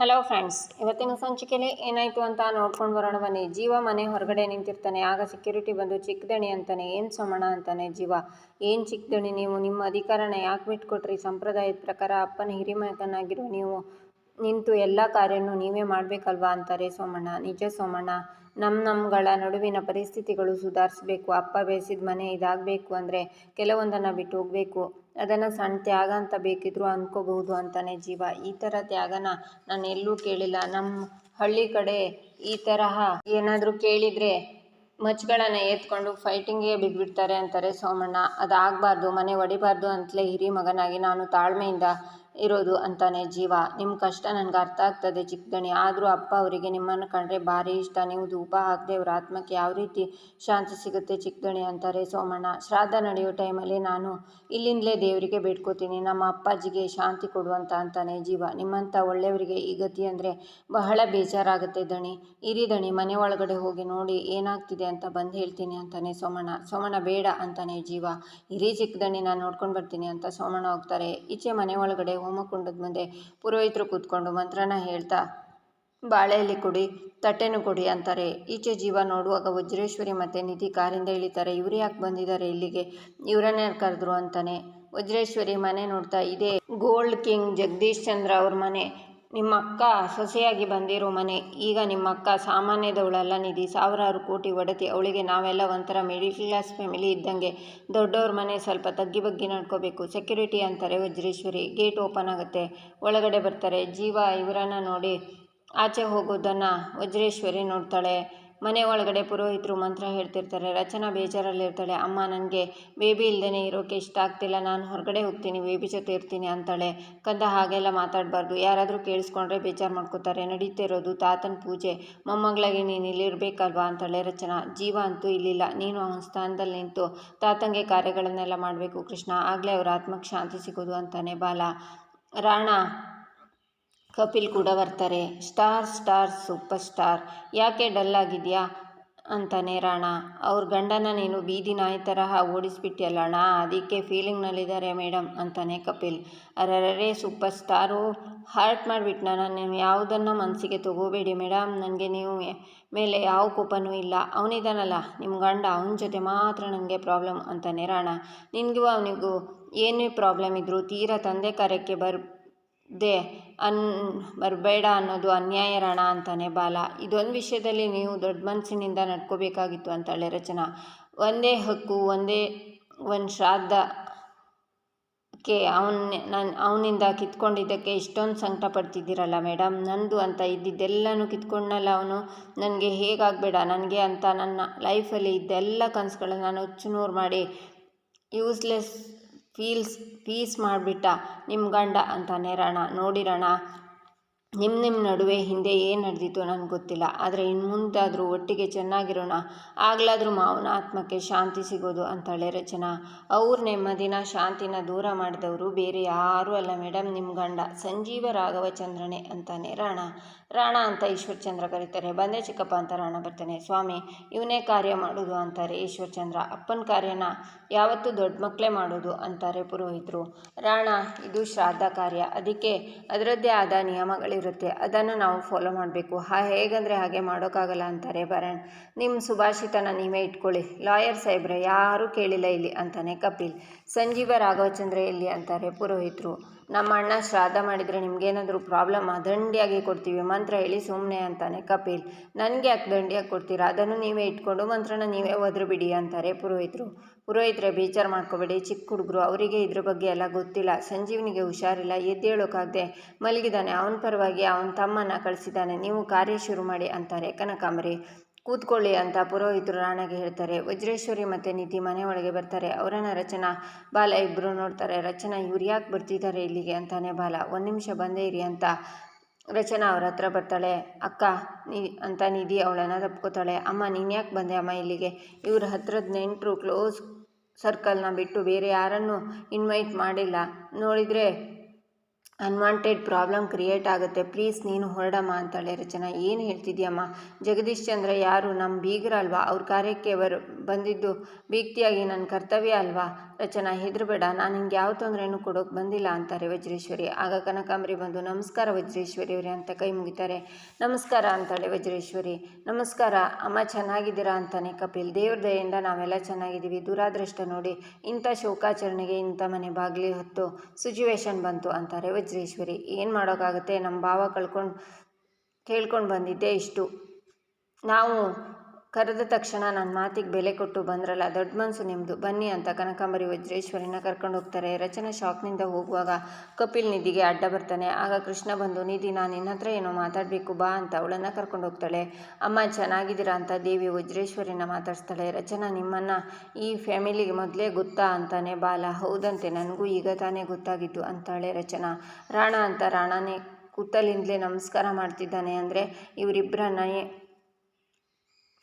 Hello friends ಇವತ್ತಿನ ಸಂಚಿಕೆಯಲ್ಲಿ ಏನಾಯಿತು ಅಂತ ನೋಡ್ಕೊಂಡು ಬರೋಣ ಬನ್ನಿ. ಜೀವ ಮನೆ ಹೊರಗಡೆ ನಿಂತಿರ್ತಾನೆ, ಆಗ ಸೆಕ್ಯೂರಿಟಿ ಬಂದು ಚಿಕ್ಕದಣಿ ಅಂತಾನೆ, ಏನು ಸೋಮಣ ಅಂತಾನೆ ಜೀವ. ಏನು ಚಿಕ್ಕದಣಿ ನೀವು? ನಿಮ್ಮ ಅಧಿಕಾರನ ಯಾಕೆ ಬಿಟ್ಕೊಟ್ರಿ? ಸಂಪ್ರದಾಯದ ಪ್ರಕಾರ ಅಪ್ಪನ ಹಿರಿಮತನಾಗಿರೋ ನೀವು, ನಿಂತು ಎಲ್ಲ ಕಾರ್ಯನೂ ನೀವೇ ಮಾಡಬೇಕಲ್ವಾ? ಅಂತಾರೆ ಸೋಮಣ್ಣ. ನಿಜ ಸೋಮಣ್ಣ ನಮ್ಮ ನಮ್ಮಗಳ ನಡುವಿನ ಪರಿಸ್ಥಿತಿಗಳು ಸುಧಾರಿಸಬೇಕು. ಅಪ್ಪ ಬೇಯಿಸಿದ ಮನೆ ಇದಾಗಬೇಕು ಅಂದರೆ ಕೆಲವೊಂದನ್ನು ಬಿಟ್ಟು ಹೋಗಬೇಕು. ಅದನ್ನು ಸಣ್ಣ ತ್ಯಾಗ ಅಂತ ಬೇಕಿದ್ರು ಅಂದ್ಕೋಬಹುದು ಅಂತಾನೆ ಜೀವ. ಈ ಥರ ತ್ಯಾಗನ ನಾನು ಎಲ್ಲೂ ಕೇಳಿಲ್ಲ. ನಮ್ಮ ಹಳ್ಳಿ ಕಡೆ ಈ ತರಹ ಏನಾದರೂ ಕೇಳಿದರೆ ಮಚ್ಗಳನ್ನ ಎತ್ಕೊಂಡು ಫೈಟಿಂಗಿಗೆ ಬಿದ್ದುಬಿಡ್ತಾರೆ ಅಂತಾರೆ ಸೋಮಣ್ಣ. ಅದಾಗಬಾರ್ದು, ಮನೆ ಒಡಿಬಾರ್ದು ಅಂತಲೇ ಹಿರಿ ಮಗನಾಗಿ ನಾನು ತಾಳ್ಮೆಯಿಂದ ಇರೋದು ಅಂತಾನೆ ಜೀವ. ನಿಮ್ಮ ಕಷ್ಟ ನನಗೆ ಅರ್ಥ ಆಗ್ತದೆ ಚಿಕ್ಕದಣಿ. ಆದರೂ ಅಪ್ಪ ಅವರಿಗೆ ನಿಮ್ಮನ್ನು ಕಂಡ್ರೆ ಭಾರಿ ಇಷ್ಟ. ನೀವು ಧೂಪ ಹಾಕದೆ ಅವ್ರ ಆತ್ಮಕ್ಕೆ ಯಾವ ರೀತಿ ಶಾಂತಿ ಸಿಗುತ್ತೆ ಚಿಕ್ಕದಣಿ ಅಂತಾರೆ ಸೋಮಣ್ಣ. ಶ್ರಾದ್ದ ನಡೆಯೋ ಟೈಮಲ್ಲಿ ನಾನು ಇಲ್ಲಿಂದಲೇ ದೇವರಿಗೆ ಬೇಡ್ಕೋತೀನಿ. ನಮ್ಮ ಅಪ್ಪಾಜಿಗೆ ಶಾಂತಿ ಕೊಡುವಂತ ಅಂತಾನೆ ಜೀವ. ನಿಮ್ಮಂಥ ಒಳ್ಳೆಯವರಿಗೆ ಈ ಗತಿ ಅಂದರೆ ಬಹಳ ಬೇಜಾರಾಗುತ್ತೆ ದಣಿ. ಇರಿ ದಣಿ, ಮನೆ ಒಳಗಡೆ ಹೋಗಿ ನೋಡಿ ಏನಾಗ್ತಿದೆ ಅಂತ ಬಂದು ಹೇಳ್ತೀನಿ ಅಂತಾನೆ ಸೋಮಣ್ಣ. ಸೋಮಣ್ಣ, ಬೇಡ ಅಂತಾನೆ ಜೀವ. ಇರಿ ಚಿಕ್ಕದಣಿ, ನಾನು ನೋಡ್ಕೊಂಡು ಬರ್ತೀನಿ ಅಂತ ಸೋಮಣ್ಣ ಹೋಗ್ತಾರೆ. ಈಚೆ ಮನೆ ಒಳಗಡೆ ಹೋಮಕುಂಡದ ಮುಂದೆ ಪುರೋಹಿತರು ಕೂತ್ಕೊಂಡು ಮಂತ್ರನ ಹೇಳ್ತಾ, ಬಾಳೆಯಲ್ಲಿ ಕೊಡಿ, ತಟ್ಟೆನೂ ಕೊಡಿ ಅಂತಾರೆ. ಈಚೆ ಜೀವ ನೋಡುವಾಗ ವಜ್ರೇಶ್ವರಿ ಮತ್ತೆ ನಿಧಿ ಕಾರಿಂದ ಇಳಿತಾರೆ. ಇವ್ರು ಯಾಕೆ ಬಂದಿದ್ದಾರೆ ಇಲ್ಲಿಗೆ? ಇವರನ್ನೇ ಕರೆದ್ರು ಅಂತಾನೆ. ವಜ್ರೇಶ್ವರಿ ಮನೆ ನೋಡ್ತಾ ಇದೆ ಗೋಲ್ಡ್ ಕಿಂಗ್ ಜಗದೀಶ್ ಚಂದ್ರ ಅವ್ರ ಮನೆ. ನಿಮ್ಮ ಅಕ್ಕ ಸೊಸೆಯಾಗಿ ಬಂದಿರೋ ಮನೆ, ಈಗ ನಿಮ್ಮ ಅಕ್ಕ ಸಾಮಾನ್ಯದವಳಲ್ಲ ನಿಧಿ. ಸಾವಿರಾರು ಕೋಟಿ ಒಡತಿ ಅವಳಿಗೆ ನಾವೆಲ್ಲ ಒಂಥರ ಮಿಡಿಲ್ ಕ್ಲಾಸ್ ಫ್ಯಾಮಿಲಿ ಇದ್ದಂಗೆ. ದೊಡ್ಡವ್ರ ಮನೆ ಸ್ವಲ್ಪ ತಗ್ಗಿ ಬಗ್ಗಿ ನಡ್ಕೋಬೇಕು. ಸೆಕ್ಯೂರಿಟಿ ಅಂತಾರೆ ವಜ್ರೇಶ್ವರಿ. ಗೇಟ್ ಓಪನ್ ಆಗುತ್ತೆ. ಒಳಗಡೆ ಬರ್ತಾರೆ. ಜೀವ ಇವರನ್ನು ನೋಡಿ ಆಚೆ ಹೋಗೋದನ್ನು ವಜ್ರೇಶ್ವರಿ ನೋಡ್ತಾಳೆ. ಮನೆ ಒಳಗಡೆ ಪುರೋಹಿತರು ಮಂತ್ರ ಹೇಳ್ತಿರ್ತಾರೆ, ರಚನಾ ಬೇಜಾರಲ್ಲಿರ್ತಾಳೆ. ಅಮ್ಮ ನನಗೆ ಬೇಬಿ ಇಲ್ಲದೇ ಇರೋಕೆ ಇಷ್ಟ ಆಗ್ತಿಲ್ಲ. ನಾನು ಹೊರಗಡೆ ಹೋಗ್ತೀನಿ, ಬೇಬಿ ಜೊತೆ ಇರ್ತೀನಿ ಅಂತಾಳೆ. ಕಂದ ಹಾಗೆಲ್ಲ ಮಾತಾಡಬಾರ್ದು. ಯಾರಾದರೂ ಕೇಳಿಸ್ಕೊಂಡ್ರೆ ಬೇಜಾರು ಮಾಡ್ಕೋತಾರೆ. ನಡೀತಿರೋದು ತಾತನ ಪೂಜೆ. ಮೊಮ್ಮಗಳಾಗಿ ನೀನು ಇಲ್ಲಿರಬೇಕಲ್ವಾ? ಅಂತಾಳೆ ರಚನಾ. ಜೀವ ಅಂತೂ ಇಲ್ಲಿಲ್ಲ. ನೀನು ಅವನ ಸ್ಥಾನದಲ್ಲಿ ನಿಂತು ತಾತಂಗೆ ಕಾರ್ಯಗಳನ್ನೆಲ್ಲ ಮಾಡಬೇಕು ಕೃಷ್ಣ. ಆಗಲೇ ಅವರ ಆತ್ಮಕ್ಕೆ ಶಾಂತಿ ಸಿಗೋದು ಅಂತಾನೆ ಬಾಲ. ರಾಣ ಕಪಿಲ್ ಕೂಡ ಬರ್ತಾರೆ. ಸ್ಟಾರ್ ಸ್ಟಾರ್, ಸೂಪರ್ ಸ್ಟಾರ್, ಯಾಕೆ ಡಲ್ ಆಗಿದೆಯಾ? ಅಂತಾನೆ ರಾಣ. ಅವ್ರ ಗಂಡನ ನೀನು ಬೀದಿ ನಾಯಿ ತರಹ ಓಡಿಸ್ಬಿಟ್ಟಿಯಲ್ಲ ಅಣ್ಣ, ಅದಕ್ಕೆ ಫೀಲಿಂಗ್ನಲ್ಲಿದ್ದಾರೆ ಮೇಡಮ್ ಅಂತಾನೆ ಕಪಿಲ್. ಅರರೇ ಸೂಪರ್ ಸ್ಟಾರು, ಹಾರ್ಟ್ ಮಾಡಿಬಿಟ್ನ ನಾನು ಯಾವುದನ್ನು ಮನಸ್ಸಿಗೆ ತಗೋಬೇಡಿ ಮೇಡಮ್ ನನಗೆ ನೀವು ಮೇಲೆ ಯಾವ ಕೋಪನೂ ಇಲ್ಲ. ಅವನಿದ್ದಾನಲ್ಲ ನಿಮ್ಮ ಗಂಡ, ಅವನ ಜೊತೆ ಮಾತ್ರ ನನಗೆ ಪ್ರಾಬ್ಲಮ್, ಅಂತಾನೆ ರಾಣ. ನಿನಗೂ ಅವನಿಗೂ ಏನೇ ಪ್ರಾಬ್ಲಮ್ ಇದ್ದರೂ ತೀರಾ ತಂದೆ ಕಾರ್ಯಕ್ಕೆ ಬರ್ ದೇ ಅನ್ ಬರಬೇಡ ಅನ್ನೋದು ಅನ್ಯಾಯ ರಣ ಅಂತಾನೆ ಬಾಲ. ಇದೊಂದು ವಿಷಯದಲ್ಲಿ ನೀವು ದೊಡ್ಡ ಮನಸ್ಸಿನಿಂದ ನಡ್ಕೋಬೇಕಾಗಿತ್ತು ಅಂತಾಳೆ ರಚನಾ. ಒಂದೇ ಹಕ್ಕು, ಒಂದೇ ಒಂದು ಕೆ ಅವನ ನನ್ನ ಅವನಿಂದ ಕಿತ್ಕೊಂಡಿದ್ದಕ್ಕೆ ಇಷ್ಟೊಂದು ಸಂಕಟ ಪಡ್ತಿದ್ದೀರಲ್ಲ ಮೇಡಮ್ ನಂದು ಅಂತ ಇದ್ದಿದ್ದೆಲ್ಲನೂ ಕಿತ್ಕೊಂಡಲ್ಲ ಅವನು. ನನಗೆ ಹೇಗಾಗಬೇಡ? ನನಗೆ ಅಂತ ನನ್ನ ಲೈಫಲ್ಲಿ ಇದ್ದೆಲ್ಲ ಕನಸುಗಳನ್ನ ನಾನು ಹುಚ್ಚುನೂರು ಮಾಡಿ ಯೂಸ್ಲೆಸ್ ಫೀಲ್ಸ್ ಫೀಸ್ ಮಾಡಿಬಿಟ್ಟ. ನಿಮ್ಮ ಗಂಡ ಅಂತಾನೆ ರಣ ನೋಡಿರೋಣ ನಿಮ್ಮ ನಿಮ್ಮ ನಡುವೆ ಹಿಂದೆ ಏನು ನಡೆದಿತ್ತು ನನಗೆ ಗೊತ್ತಿಲ್ಲ. ಆದರೆ ಇನ್ನು ಮುಂದಾದರೂ ಒಟ್ಟಿಗೆ ಚೆನ್ನಾಗಿರೋಣ. ಆಗಲಾದರೂ ಮಾವನ ಆತ್ಮಕ್ಕೆ ಶಾಂತಿ ಸಿಗೋದು ಅಂತಾಳೆ ರಚನಾ. ಅವ್ರ ನೆಮ್ಮದಿನ, ಶಾಂತಿನ ದೂರ ಮಾಡಿದವರು ಬೇರೆ ಯಾರೂ ಅಲ್ಲ ಮೇಡಮ್ ನಿಮ್ಮ ಗಂಡ. ಸಂಜೀವ ರಾಘವಚಂದ್ರನೇ ಅಂತಾನೆ ರಾಣ. ರಾಣ ಅಂತ ಈಶ್ವರಚಂದ್ರ ಕರೀತಾರೆ. ಬಂದೆ ಚಿಕ್ಕಪ್ಪ ಅಂತ ರಾಣ ಬರ್ತಾನೆ. ಸ್ವಾಮಿ, ಇವನೇ ಕಾರ್ಯ ಮಾಡೋದು ಅಂತಾರೆ ಈಶ್ವರಚಂದ್ರ. ಅಪ್ಪನ ಕಾರ್ಯನ ಯಾವತ್ತೂ ದೊಡ್ಡ ಮಕ್ಕಳೇ ಮಾಡೋದು ಅಂತಾರೆ ಪುರೋಹಿತರು. ರಾಣ, ಇದು ಶ್ರಾದ್ದ ಕಾರ್ಯ. ಅದಕ್ಕೆ ಅದರದ್ದೇ ಆದ ನಿಯಮಗಳಿರುತ್ತೆ. ಅದನ್ನು ನಾವು ಫಾಲೋ ಮಾಡಬೇಕು. ಹಾ, ಹೇಗಂದರೆ ಹಾಗೆ ಮಾಡೋಕ್ಕಾಗಲ್ಲ ಅಂತಾರೆ ಬರಣ್ ನಿಮ್ಮ ಸುಭಾಷಿತನ ನೀವೇ ಇಟ್ಕೊಳ್ಳಿ. ಲಾಯರ್ ಸಾಹೇಬ್ರೆ, ಯಾರೂ ಕೇಳಿಲ್ಲ ಇಲ್ಲಿ ಅಂತಾನೆ ಕಪಿಲ್. ಸಂಜೀವ ರಾಘವಚಂದ್ರ ಎಲ್ಲಿ ಅಂತಾರೆ ಪುರೋಹಿತರು, ನಮ್ಮ ಅಣ್ಣ ಶ್ರಾದ್ದ ಮಾಡಿದರೆ ನಿಮಗೇನಾದರೂ ಪ್ರಾಬ್ಲಮ್ ದಂಡಿಯಾಗಿ ಕೊಡ್ತೀವಿ, ಮಂತ್ರ ಹೇಳಿ ಸುಮ್ಮನೆ ಅಂತಾನೆ ಕಪಿಲ್, ನನಗೆ ಯಾಕೆ ದಂಡಿಯಾಗಿ ಕೊಡ್ತೀರಾ? ಅದನ್ನು ನೀವೇ ಇಟ್ಕೊಂಡು ಮಂತ್ರನ ನೀವೇ ಒದ್ರು ಬಿಡಿ ಅಂತಾರೆ ಪುರೋಹಿತರು. ಪುರೋಹಿತರೆ, ಬೇಜಾರು ಮಾಡ್ಕೋಬೇಡಿ, ಚಿಕ್ಕ ಹುಡುಗರು, ಅವರಿಗೆ ಇದ್ರ ಬಗ್ಗೆ ಎಲ್ಲ ಗೊತ್ತಿಲ್ಲ, ಸಂಜೀವನಿಗೆ ಹುಷಾರಿಲ್ಲ ಎದ್ದೇಳೋಕ್ಕಾಗದೆ ಮಲಗಿದ್ದಾನೆ ಅವನ ಪರವಾಗಿ ಅವನ ತಮ್ಮನ ಕಳಿಸಿದ್ದಾನೆ ನೀವು ಕಾರ್ಯ ಶುರು ಮಾಡಿ ಅಂತಾರೆ ಕನಕಾಂಬರಿ. ಕೂತ್ಕೊಳ್ಳಿ ಅಂತ ಪುರೋಹಿತರು ರಾಣಾಗೆ ಹೇಳ್ತಾರೆ. ವಜ್ರೇಶ್ವರಿ ಮತ್ತು ನಿಧಿ ಮನೆ ಒಳಗೆ ಬರ್ತಾರೆ. ಅವರನ್ನ ರಚನಾ ಬಾಲ ಇಬ್ಬರು ನೋಡ್ತಾರೆ. ರಚನಾ, ಇವ್ರು ಯಾಕೆ ಬರ್ತಿದ್ದಾರೆ ಇಲ್ಲಿಗೆ ಅಂತಾನೆ ಬಾಲ. ಒಂದು ನಿಮಿಷ ಬಂದೇ ಇರಿ ಅಂತ ರಚನಾ ಅವ್ರ ಹತ್ರ ಬರ್ತಾಳೆ. ಅಕ್ಕ, ನೀ ಅಂತ ನಿಧಿ ಅವಳನ್ನು ತಪ್ಕೋತಾಳೆ. ಅಮ್ಮ, ನೀನು ಯಾಕೆ ಬಂದೆ ಅಮ್ಮ ಇಲ್ಲಿಗೆ? ಇವ್ರ ಹತ್ರದ ನೆಂಟರು ಕ್ಲೋಸ್ ಸರ್ಕಲ್ನ ಬಿಟ್ಟು ಬೇರೆ ಯಾರನ್ನು ಇನ್ವೈಟ್ ಮಾಡಿಲ್ಲ. ನೋಡಿದರೆ ಅನ್ವಾಂಟೆಡ್ ಪ್ರಾಬ್ಲಮ್ ಕ್ರಿಯೇಟ್ ಆಗುತ್ತೆ. ಪ್ಲೀಸ್ ನೀನು ಹೊರಡಮ್ಮ ಅಂತಾಳೆ ರಚನಾ, ಏನು ಹೇಳ್ತಿದ್ಯಮ್ಮ? ಜಗದೀಶ್ ಚಂದ್ರ, ಯಾರು? ನಮ್ಮ ಬೀಗರ ಅಲ್ವಾ? ಅವ್ರ ಕಾರ್ಯಕ್ಕೆ ಬರ್, ಬಂದಿದ್ದು ಬೀಗ್ತಿಯಾಗಿ ನನ್ನ ಕರ್ತವ್ಯ ಅಲ್ವಾ? ರಚನಾ, ಹೆದರಬೇಡ. ನಾನು ನಿಂಗೆ ಯಾವ ತೊಂದರೆನೂ ಕೊಡೋಕೆ ಬಂದಿಲ್ಲ ಅಂತಾರೆ ವಜ್ರೇಶ್ವರಿ. ಆಗ ಕನಕಾಂಬರಿ ಬಂದು, ನಮಸ್ಕಾರ ವಜ್ರೇಶ್ವರಿ ಅವರೇ ಅಂತ ಕೈ ಮುಗಿತಾರೆ. ನಮಸ್ಕಾರ ಅಂತಾಳೆ ವಜ್ರೇಶ್ವರಿ. ನಮಸ್ಕಾರ, ಅಮ್ಮ ಚೆನ್ನಾಗಿದ್ದೀರಾ ಅಂತಾನೆ ಕಪಿಲ್. ದೇವ್ರ ದಯೆಯಿಂದ ನಾವೆಲ್ಲ ಚೆನ್ನಾಗಿದ್ದೀವಿ. ದುರಾದೃಷ್ಟ ನೋಡಿ ಇಂಥ ಶೋಕಾಚರಣೆಗೆ ಇಂಥ ಮನೆ ಬಾಗಿಲಿ ಹೊತ್ತು ಸಿಚುವೇಶನ್ ಬಂತು ಅಂತಾರೆ ವಜ್ರೇಶ್ವರಿ ಏನು ಮಾಡೋಕ್ಕಾಗುತ್ತೆ ನಮ್ಮ ಭಾವ ಕಳ್ಕೊಂಡು ಕೇಳ್ಕೊಂಡು ಬಂದಿದ್ದೆ ಇಷ್ಟು. ನಾವು ಕರೆದ ತಕ್ಷಣ ನನ್ನ ಮಾತಿಗೆ ಬೆಲೆ ಕೊಟ್ಟು ಬಂದ್ರಲ್ಲ, ದೊಡ್ಡ ಮನಸ್ಸು ನಿಮ್ಮದು ಬನ್ನಿ ಅಂತ ಕನಕಾಂಬರಿ ವಜ್ರೇಶ್ವರಿನ ಕರ್ಕೊಂಡು ಹೋಗ್ತಾರೆ. ರಚನಾ ಶಾಕ್ನಿಂದ ಹೋಗುವಾಗ ಕಪಿಲ್ ನಿಧಿಗೆ ಅಡ್ಡ ಬರ್ತಾನೆ. ಆಗ ಕೃಷ್ಣ ಬಂದು, ನಿಧಿ, ನಾನು ನಿನ್ನ ಹತ್ರ ಏನೋ ಮಾತಾಡಬೇಕು, ಬಾ ಅಂತ ಅವಳನ್ನು ಕರ್ಕೊಂಡು ಹೋಗ್ತಾಳೆ. ಅಮ್ಮ, ಚೆನ್ನಾಗಿದ್ದೀರಾ ಅಂತ ದೇವಿ ವಜ್ರೇಶ್ವರಿನ ಮಾತಾಡಿಸ್ತಾಳೆ. ರಚನಾ, ನಿಮ್ಮನ್ನು ಈ ಫ್ಯಾಮಿಲಿಗೆ ಮೊದಲೇ ಗೊತ್ತಾ ಅಂತಾನೆ. ಬಾಲ, ಹೌದಂತೆ, ನನಗೂ ಈಗ ತಾನೇ ಗೊತ್ತಾಗಿದ್ದು, ಅಂತಾಳೆ ರಚನಾ. ರಾಣ ಅಂತ ರಾಣಾನೇ ಕೂತಲಿಂದಲೇ ನಮಸ್ಕಾರ ಮಾಡ್ತಿದ್ದಾನೆ. ಅಂದರೆ ಇವರಿಬ್ಬರನ್ನ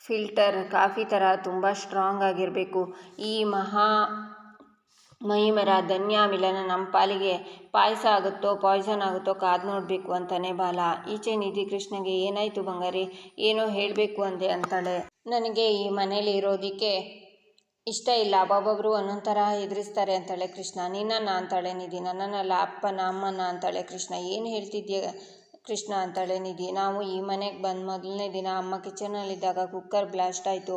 ಫಿಲ್ಟರ್ ಕಾಫಿ ಥರ ತುಂಬ ಸ್ಟ್ರಾಂಗ್ ಆಗಿರಬೇಕು. ಈ ಮಹಾ ಮಹಿಮರ ಧನ್ಯ ಮಿಲನ ನಮ್ಮ ಪಾಲಿಗೆ ಪಾಯಸ ಆಗುತ್ತೋ ಪಾಯ್ಸನ್ ಆಗುತ್ತೋ ಕಾದು ನೋಡಬೇಕು ಅಂತಾನೆ ಬಾಲ. ಈಚೆ ನಿಧಿ ಕೃಷ್ಣಗೆ, ಏನಾಯಿತು ಬಂಗಾರಿ? ಏನೋ ಹೇಳಬೇಕು ಅಂದೆ ಅಂತಾಳೆ. ನನಗೆ ಈ ಮನೇಲಿ ಇರೋದಕ್ಕೆ ಇಷ್ಟ ಇಲ್ಲ. ಒಬ್ಬೊಬ್ಬರು ಒಂದೊಂದು ಥರ ಎದುರಿಸ್ತಾರೆ ಅಂತಾಳೆ ಕೃಷ್ಣ. ನಿನ್ನನ್ನು ಅಂತಾಳೆ ನಿಧಿ. ನನ್ನನ್ನಲ್ಲ ಅಪ್ಪನ, ಅಮ್ಮನ ಅಂತಾಳೆ ಕೃಷ್ಣ. ಏನು ಹೇಳ್ತಿದ್ಯ? ಕೃಷ್ಣ ಅಂತಾಳೆ ನಿಧಿ. ನಾವು ಈ ಮನೆಗೆ ಬಂದ ಮೊದಲನೇ ದಿನ ಅಮ್ಮ ಕಿಚನಲ್ಲಿದ್ದಾಗ ಕುಕ್ಕರ್ ಬ್ಲಾಸ್ಟ್ ಆಯಿತು.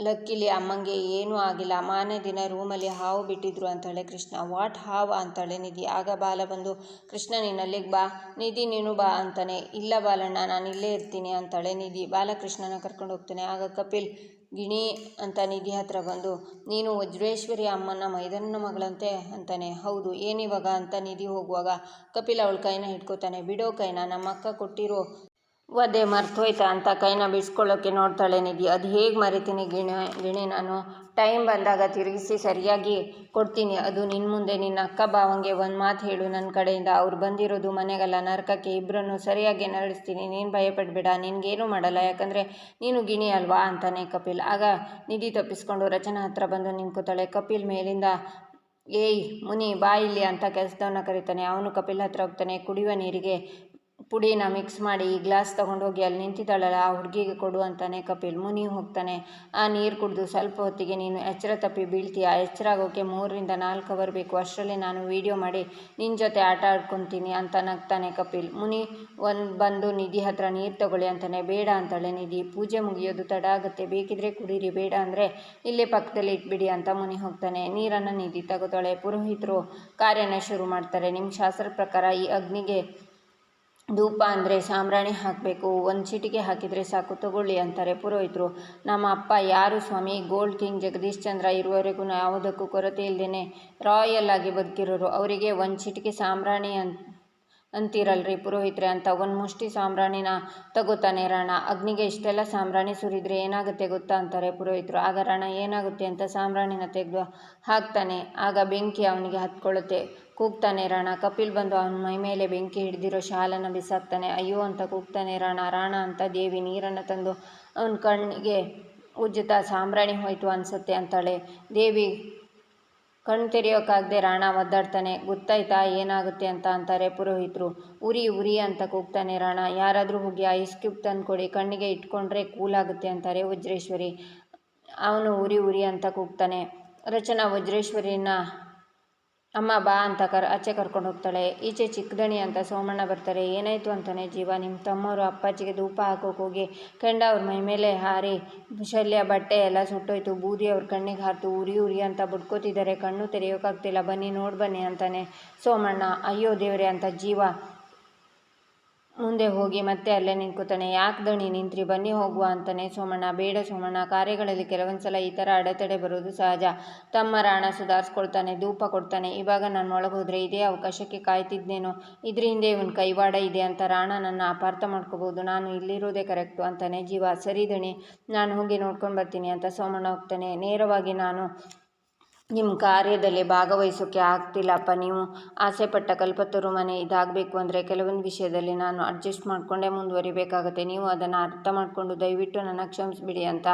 ಲಕ್ಕಿಲಿ ಅಮ್ಮಂಗೆ ಏನೂ ಆಗಿಲ್ಲ. ಮಾನೆ ದಿನ ರೂಮಲ್ಲಿ ಹಾವು ಬಿಟ್ಟಿದ್ರು ಅಂತಾಳೆ ಕೃಷ್ಣ. ವಾಟ್ ಹಾವು? ಅಂತಾಳೆ ನಿಧಿ. ಆಗ ಬಾಲ ಬಂದು, ಕೃಷ್ಣ ನೀನು ಬಾ. ನಿಧಿ, ನೀನು ಬಾ ಅಂತಾನೆ. ಇಲ್ಲ ಬಾಲಣ್ಣ, ನಾನು ಇಲ್ಲೇ ಇರ್ತೀನಿ ಅಂತಾಳೆ ನಿಧಿ. ಬಾಲಕೃಷ್ಣನ ಕರ್ಕೊಂಡು ಹೋಗ್ತಾನೆ. ಆಗ ಕಪಿಲ್, ಗಿಣಿ ಅಂತ ನಿಧಿ ಹತ್ರ ಬಂದು, ನೀನು ವಜ್ರೇಶ್ವರಿ ಅಮ್ಮನ ಮೈದನ ಮಗಳಂತೆ ಅಂತಾನೆ. ಹೌದು, ಏನಿವಾಗ? ಅಂತ ನಿಧಿ ಹೋಗುವಾಗ ಕಪಿಲ್ ಅವಳ ಕೈನ ಹಿಡ್ಕೋತಾನೆ. ಬಿಡೋ ಕೈನ? ನಮ್ಮ ಅಕ್ಕ ಕೊಟ್ಟಿರೋ ಒದೆ ಮರ್ತೋಯ್ತಾ ಅಂತ ಕೈನ ಬಿಡಿಸ್ಕೊಳ್ಳೋಕ್ಕೆ ನೋಡ್ತಾಳೆ ನಿಧಿ. ಅದು ಹೇಗೆ ಮರಿತೀನಿ ಗಿಣಿ ಗಿಣಿ ನಾನು? ಟೈಮ್ ಬಂದಾಗ ತಿರುಗಿಸಿ ಸರಿಯಾಗಿ ಕೊಡ್ತೀನಿ. ಅದು ನಿನ್ನ ಮುಂದೆ ನಿನ್ನ ಅಕ್ಕ ಭಾವಂಗೆ ಒಂದು ಮಾತು ಹೇಳು ನನ್ನ ಕಡೆಯಿಂದ. ಅವ್ರು ಬಂದಿರೋದು ಮನೆಗೆಲ್ಲ, ನರಕಕ್ಕೆ ಇಬ್ಬರನ್ನು ಸರಿಯಾಗಿ ನಡೆಸ್ತೀನಿ ನೀನು ಭಯಪಡಬೇಡ, ನಿನಗೇನು ಮಾಡಲ್ಲ. ಯಾಕಂದರೆ ನೀನು ಗಿಣಿ ಅಲ್ವಾ ಅಂತಾನೆ ಕಪಿಲ್. ಆಗ ನಿಧಿ ತಪ್ಪಿಸ್ಕೊಂಡು ರಚನಾ ಹತ್ರ ಬಂದು ನಿಂತ್ಕೋತಾಳೆ. ಕಪಿಲ್ ಮೇಲಿಂದ, ಏಯ್ ಮುನಿ, ಬಾ ಇಲ್ಲಿ ಅಂತ ಕೆಲಸದವನ್ನ ಕರೀತಾನೆ. ಅವನು ಕಪಿಲ್ ಹತ್ರ ಹೋಗ್ತಾನೆ. ಕುಡಿಯುವ ನೀರಿಗೆ ಪುಡಿನ ಮಿಕ್ಸ್ ಮಾಡಿ ಈ ಗ್ಲಾಸ್ ತೊಗೊಂಡೋಗಿ ಅಲ್ಲಿ ನಿಂತಿದ್ದಾಳಲ್ಲ, ಆ ಹುಡುಗಿಗೆ ಕೊಡು ಅಂತಾನೆ ಕಪಿಲ್. ಮುನಿ ಹೋಗ್ತಾನೆ. ಆ ನೀರು ಕುಡಿದು ಸ್ವಲ್ಪ ಹೊತ್ತಿಗೆ ನೀನು ಎಚ್ಚರ ತಪ್ಪಿ ಬೀಳ್ತೀಯ? ಎಚ್ಚರ ಆಗೋಕ್ಕೆ ಮೂರರಿಂದ ನಾಲ್ಕು ಅವರ್ ಬೇಕು. ಅಷ್ಟರಲ್ಲಿ ನಾನು ವೀಡಿಯೋ ಮಾಡಿ ನಿನ್ನ ಜೊತೆ ಆಟ ಆಡ್ಕೊತೀನಿ ಅಂತ ನಗ್ತಾನೆ ಕಪಿಲ್. ಮುನಿ, ಒಂದು ಬಂದು ನಿಧಿ ಹತ್ರ ನೀರು ತಗೊಳ್ಳಿ ಅಂತಾನೆ. ಬೇಡ ಅಂತಾಳೆ ನಿಧಿ. ಪೂಜೆ ಮುಗಿಯೋದು ತಡ ಆಗುತ್ತೆ. ಬೇಕಿದ್ರೆ ಕುಡೀರಿ. ಬೇಡ ಅಂದರೆ ಇಲ್ಲೇ ಪಕ್ಕದಲ್ಲಿ ಇಟ್ಬಿಡಿ ಅಂತ ಮುನಿ ಹೋಗ್ತಾನೆ. ನೀರನ್ನು ನಿಧಿ ತಗೋತಾಳೆ. ಪುರೋಹಿತರು ಕಾರ್ಯನ ಶುರು ಮಾಡ್ತಾರೆ. ನಿಮ್ಮ ಶಾಸ್ತ್ರ ಪ್ರಕಾರ ಈ ಅಗ್ನಿಗೆ ಧೂಪ ಅಂದರೆ ಸಾಂಬ್ರಾಣಿ ಹಾಕಬೇಕು, ಒಂದು ಚಿಟಿಕೆ ಹಾಕಿದರೆ ಸಾಕು, ತಗೊಳ್ಳಿ ಅಂತಾರೆ ಪುರೋಹಿತರು. ನಮ್ಮ ಅಪ್ಪ, ಯಾರು ಸ್ವಾಮಿ, ಗೋಲ್ಡ್ ಕಿಂಗ್ ಜಗದೀಶ್ ಚಂದ್ರ ಇರುವವರೆಗೂ ಯಾವುದಕ್ಕೂ ಕೊರತೆ ಇಲ್ಲದೇ ರಾಯಲ್ ಆಗಿ ಬದುಕಿರೋರು. ಅವರಿಗೆ ಒಂದು ಚಿಟಿಕೆ ಸಾಂಬ್ರಾಣಿ ಅಂತ ಅಂತೀರಲ್ರಿ ಪುರೋಹಿತ್ರೆ ಅಂತ. ಒಂದು ಮುಷ್ಟಿ ಸಾಂಬ್ರಾಣಿನ ತಗೋತಾನೆ ರಾಣ. ಅಗ್ನಿಗೆ ಇಷ್ಟೆಲ್ಲ ಸಾಂಬ್ರಾಣಿ ಸುರಿದ್ರೆ ಏನಾಗುತ್ತೆ ಗೊತ್ತಾ ಅಂತಾರೆ ಪುರೋಹಿತರು. ಆಗ ರಾಣ ಏನಾಗುತ್ತೆ ಅಂತ ಸಾಂಬ್ರಾಣಿನ ತೆಗೆದು ಹಾಕ್ತಾನೆ. ಆಗ ಬೆಂಕಿ ಅವನಿಗೆ ಹತ್ಕೊಳ್ಳುತ್ತೆ. ಕೂಗ್ತಾನೆ ರಾಣ. ಕಪಿಲ್ ಬಂದು ಅವನ ಮೈ ಮೇಲೆ ಬೆಂಕಿ ಹಿಡಿದಿರೋ ಶಾಲನ್ನು ಬಿಸಾಕ್ತಾನೆ. ಅಯ್ಯೋ ಅಂತ ಕೂಗ್ತಾನೆ ರಾಣ. ರಾಣ ಅಂತ ದೇವಿ ನೀರನ್ನು ತಂದು ಅವನ ಕಣ್ಣಿಗೆ ಉಜ್ಜುತ್ತಾ ಸಾಂಬ್ರಾಣಿ ಹೋಯಿತು ಅನಿಸುತ್ತೆ ಅಂತಾಳೆ. ದೇವಿ ಕಣ್ಣು ತೆರೆಯೋಕ್ಕಾಗದೆ ರಾಣ ಒದ್ದಾಡ್ತಾನೆ, ಗೊತ್ತಾಯ್ತಾ, ಏನಾಗುತ್ತೆ ಅಂತ ಅಂತಾರೆ ಪುರೋಹಿತರು. ಉರಿ ಉರಿ ಅಂತ ಕೂಗ್ತಾನೆ ರಾಣ. ಯಾರಾದರೂ ಹೋಗಿ ಐಸ್ ಕ್ಯೂಬ್ ತಂದುಕೊಡಿ, ಕಣ್ಣಿಗೆ ಇಟ್ಕೊಂಡ್ರೆ ಕೂಲಾಗುತ್ತೆ ಅಂತಾರೆ ವಜ್ರೇಶ್ವರಿ. ಅವನು ಉರಿ ಉರಿ ಅಂತ ಕೂಗ್ತಾನೆ. ರಚನಾ ವಜ್ರೇಶ್ವರಿನ ಅಮ್ಮ ಬಾ ಅಂತ ಕರ್, ಆಚೆ ಕರ್ಕೊಂಡು ಹೋಗ್ತಾಳೆ. ಈಚೆ ಚಿಕ್ಕದಣಿ ಅಂತ ಸೋಮಣ್ಣ ಬರ್ತಾರೆ. ಏನಾಯ್ತು ಅಂತಾನೆ, ಜೀವ ನಿಮ್ಮ ತಮ್ಮವರು ಅಪ್ಪಾಜಿಗೆ ಧೂಪ ಹಾಕೋಕೆ ಹೋಗಿ ಕೆಂಡ ಅವ್ರ ಮೈ ಮೇಲೆ ಹಾರಿ, ಶಲ್ಯ, ಬಟ್ಟೆ ಎಲ್ಲ ಸುಟ್ಟೋಯ್ತು. ಬೂದಿ ಅವ್ರ ಕಣ್ಣಿಗೆ ಹಾರ್ತು. ಉರಿ ಉರಿ ಅಂತ ಬುಡ್ಕೋತಿದ್ದಾರೆ ಕಣ್ಣು ತೆರೆಯೋಕ್ಕಾಗ್ತಿಲ್ಲ ಬನ್ನಿ, ನೋಡಿ ಬನ್ನಿ ಅಂತಾನೆ ಸೋಮಣ್ಣ. ಅಯ್ಯೋ ದೇವ್ರೆ ಅಂತ ಜೀವ ಮುಂದೆ ಹೋಗಿ ಮತ್ತೆ ಅಲ್ಲೇ ನಿಂತ್ಕೋತಾನೆ ಯಾಕೆ ದಣಿ ನಿಂತ್ರಿ, ಬನ್ನಿ ಹೋಗುವ ಅಂತಾನೆ ಸೋಮಣ್ಣ. ಬೇಡ ಸೋಮಣ್ಣ, ಕಾರ್ಯಗಳಲ್ಲಿ ಕೆಲವೊಂದು ಸಲ ಈ ಥರ ಅಡೆತಡೆ ಬರೋದು ಸಹಜ. ತಮ್ಮ ರಾಣ ಸುಧಾರಿಸ್ಕೊಳ್ತಾನೆ, ಧೂಪ ಕೊಡ್ತಾನೆ. ಇವಾಗ ನಾನು ಒಳಗೆ ಹೋದರೆ ಇದೇ ಅವಕಾಶಕ್ಕೆ ಕಾಯ್ತಿದ್ದೇನೋ ಇದ್ರ ಹಿಂದೆ ಇವನ್ ಕೈವಾಡ ಇದೆ ಅಂತ ರಾಣ ನನ್ನ ಅಪಾರ್ಥ ಮಾಡ್ಕೋಬೋದು ನಾನು ಇಲ್ಲಿರೋದೇ ಕರೆಕ್ಟು ಅಂತಾನೆ. ಜೀವ, ಸರಿ ದಣಿ, ನಾನು ಹೋಗಿ ನೋಡ್ಕೊಂಡು ಬರ್ತೀನಿ ಅಂತ ಸೋಮಣ್ಣ ಹೋಗ್ತಾನೆ. ನೇರವಾಗಿ ನಾನು ನಿಮ್ಮ ಕಾರ್ಯದಲ್ಲಿ ಭಾಗವಹಿಸೋಕ್ಕೆ ಆಗ್ತಿಲ್ಲಪ್ಪ. ನೀವು ಆಸೆಪಟ್ಟ ಕಲ್ಪತರು ಮನೆ ಇದಾಗಬೇಕು ಅಂದರೆ ಕೆಲವೊಂದು ವಿಷಯದಲ್ಲಿ ನಾನು ಅಡ್ಜಸ್ಟ್ ಮಾಡಿಕೊಂಡೇ ಮುಂದುವರಿಬೇಕಾಗತ್ತೆ. ನೀವು ಅದನ್ನು ಅರ್ಥ ಮಾಡಿಕೊಂಡು ದಯವಿಟ್ಟು ನನ್ನ ಕ್ಷಮಿಸ್ಬಿಡಿ ಅಂತ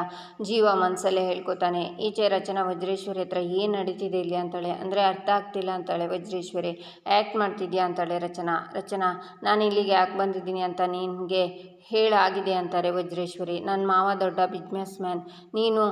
ಜೀವ ಮನಸ್ಸಲ್ಲೇ ಹೇಳ್ಕೊತಾನೆ. ಈಚೆ ರಚನಾ ವಜ್ರೇಶ್ವರಿ ಹತ್ರ ಏನು ನಡೀತಿದೆ ಇಲ್ಲಿ ಅಂತಾಳೆ. ಅಂದರೆ ಅರ್ಥ ಆಗ್ತಿಲ್ಲ ಅಂತಾಳೆ ವಜ್ರೇಶ್ವರಿ. ಆ್ಯಕ್ಟ್ ಮಾಡ್ತಿದ್ಯಾ ಅಂತಾಳೆ ರಚನಾ. ರಚನಾ, ನಾನು ಇಲ್ಲಿಗೆ ಯಾಕೆ ಬಂದಿದ್ದೀನಿ ಅಂತ ನಿನಗೆ ಹೇಳಾಗಿದೆ ಅಂತಾರೆ ವಜ್ರೇಶ್ವರಿ. ನನ್ನ ಮಾವ ದೊಡ್ಡ ಬಿಸ್ನೆಸ್ ಮ್ಯಾನ್. ನೀನು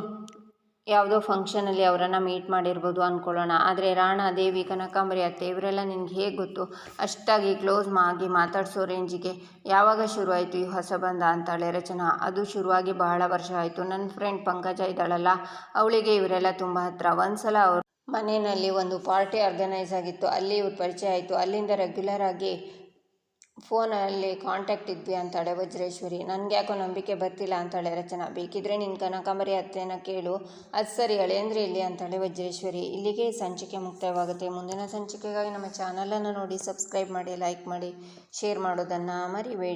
ಯಾವುದೋ ಫಂಕ್ಷನಲ್ಲಿ ಅವರನ್ನು ಮೀಟ್ ಮಾಡಿರ್ಬೋದು ಅಂದ್ಕೊಳ್ಳೋಣ ಆದರೆ ರಾಣ, ದೇವಿ, ಕನಕಾಂಬರಿ, ಅತ್ತೆ ಇವರೆಲ್ಲ ನಿನಗೆ ಹೇಗೆ ಗೊತ್ತು? ಅಷ್ಟಾಗಿ ಕ್ಲೋಸ್ ಆಗಿ ಮಾತಾಡಿಸೋ ರೇಂಜಿಗೆ ಯಾವಾಗ ಶುರುವಾಯಿತು ಈ ಹೊಸಬಂಧ ಅಂತಾಳೆ ರಚನಾ. ಅದು ಶುರುವಾಗಿ ಬಹಳ ವರ್ಷ ಆಯಿತು. ನನ್ನ ಫ್ರೆಂಡ್ ಪಂಕಜ ಇದ್ದಾಳಲ್ಲ, ಅವಳಿಗೆ ಇವರೆಲ್ಲ ತುಂಬ ಹತ್ರ. ಒಂದ್ಸಲ ಅವರು ಮನೆಯಲ್ಲಿ ಒಂದು ಪಾರ್ಟಿ ಆರ್ಗನೈಸ್ ಆಗಿತ್ತು. ಅಲ್ಲಿ ಇವ್ರ ಪರಿಚಯ ಆಯಿತು. ಅಲ್ಲಿಂದ ರೆಗ್ಯುಲರ್ ಆಗಿ ಫೋನಲ್ಲಿ ಕಾಂಟ್ಯಾಕ್ಟ್ ಇದ್ವಿ ಅಂತಾಳೆ ವಜ್ರೇಶ್ವರಿ. ನನಗೆ ಯಾಕೋ ನಂಬಿಕೆ ಬರ್ತಿಲ್ಲ ಅಂತಾಳೆ ರಚನಾ, ಬೇಕಿದ್ರೆ ನಿನ್ನ ಕನಕಾಂಬರಿ ಅತ್ತೆನ ಕೇಳು. ಅದು ಸರಿ ಅಳೆಯಂದ್ರೆ ಇಲ್ಲಿ ಅಂತಾಳೆ ವಜ್ರೇಶ್ವರಿ. ಇಲ್ಲಿಗೆ ಸಂಚಿಕೆ ಮುಕ್ತಾಯವಾಗುತ್ತೆ ಮುಂದಿನ ಸಂಚಿಕೆಗಾಗಿ ನಮ್ಮ ಚಾನಲನ್ನು ನೋಡಿ ಸಬ್ಸ್ಕ್ರೈಬ್ ಮಾಡಿ ಲೈಕ್ ಮಾಡಿ ಶೇರ್ ಮಾಡೋದನ್ನು ಮರಿಬೇಡಿ.